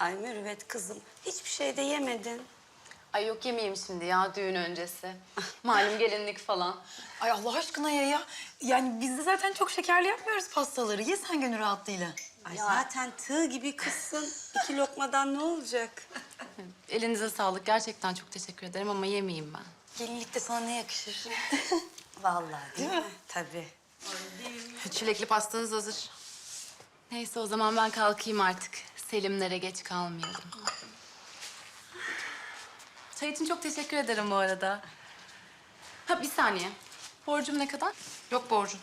Ay Mürüvvet kızım hiçbir şey de yemedin. Ay yok yemeyeyim şimdi ya düğün öncesi. Malum gelinlik falan. Ay Allah aşkına ya ya. Yani biz de zaten çok şekerli yapmıyoruz pastaları. Ye sen gönül rahatlığıyla. Ay zaten tığ gibi kızsın. İki lokmadan ne olacak? Elinize sağlık. Gerçekten çok teşekkür ederim ama yemeyeyim ben. Gelinlik de sana ne yakışır? Vallahi değil, mi? Tabii. Çilekli pastanız hazır. Neyse o zaman ben kalkayım artık. Selimlere geç kalmayalım. Çay için çok teşekkür ederim bu arada. Ha bir saniye. Borcum ne kadar? Yok borcun.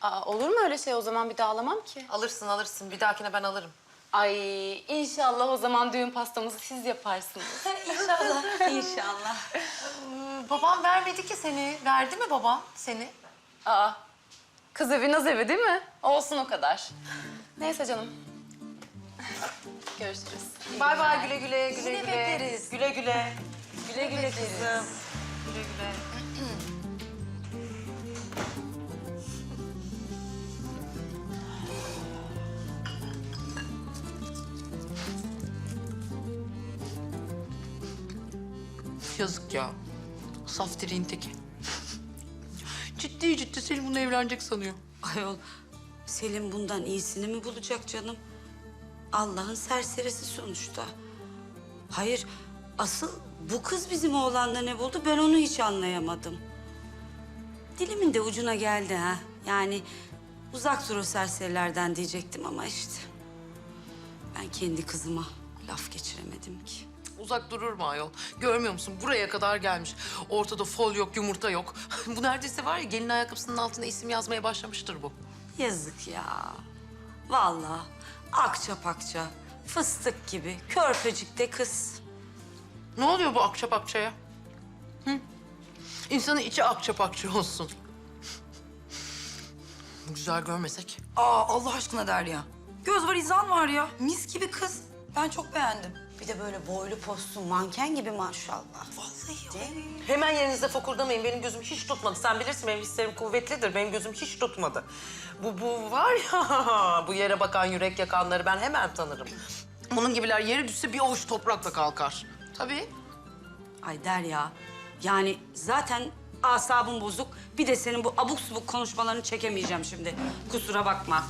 Aa, olur mu öyle şey o zaman bir daha alamam ki. Alırsın alırsın. Bir dahakine ben alırım. Ay inşallah o zaman düğün pastamızı siz yaparsınız. İnşallah. İnşallah. Babam vermedi ki seni. Verdi mi babam seni? Aa, kız evi naz evi değil mi? Olsun o kadar. Neyse canım. Görüşürüz. Bay bay güle güle güle Yine güle. bekleriz. Güle güle. Güle güle kızım. Güle güle. Yazık ya. Saf direğin teki. ciddi ciddi Selim bununla evlenecek sanıyor. Ayol Selim bundan iyisini mi bulacak canım? Allah'ın serserisi sonuçta. Hayır asıl bu kız bizim oğlanda ne buldu ben onu hiç anlayamadım. Dilimin de ucuna geldi ha. Yani uzak dur o serserilerden diyecektim ama işte. Ben kendi kızıma laf geçiremedim ki. Uzak durur mu ayol? Görmüyor musun? Buraya kadar gelmiş. Ortada fol yok, yumurta yok. bu neredeyse var ya gelin ayakkabısının altına isim yazmaya başlamıştır bu. Yazık ya. Vallahi akça pakça, fıstık gibi, körpecikte kız. Ne oluyor bu akça pakçaya? Hı? İnsanın içi akça pakça olsun. Güzel görmesek. Aa Allah aşkına Derya. Göz var izan var ya. Mis gibi kız. Ben çok beğendim. Bir de böyle boylu postun manken gibi maşallah. Vallahi ya. Hemen yerinizde fokurdamayın. Benim gözüm hiç tutmadı. Sen bilirsin benim hislerim kuvvetlidir. Benim gözüm hiç tutmadı. Bu, bu var ya, bu yere bakan yürek yakanları ben hemen tanırım. Bunun gibiler yere düşse bir avuç toprakla kalkar. Tabii. Ay Derya, yani zaten asabım bozuk. Bir de senin bu abuk subuk konuşmalarını çekemeyeceğim şimdi. Kusura bakma.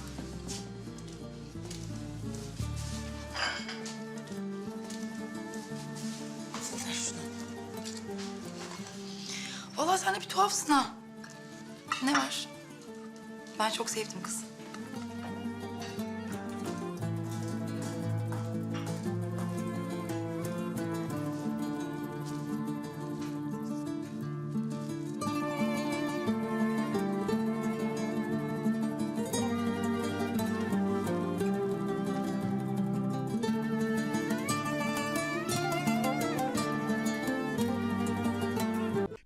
Vallahi sen de bir tuhafsın ha. Ne var? Ben çok sevdim kız.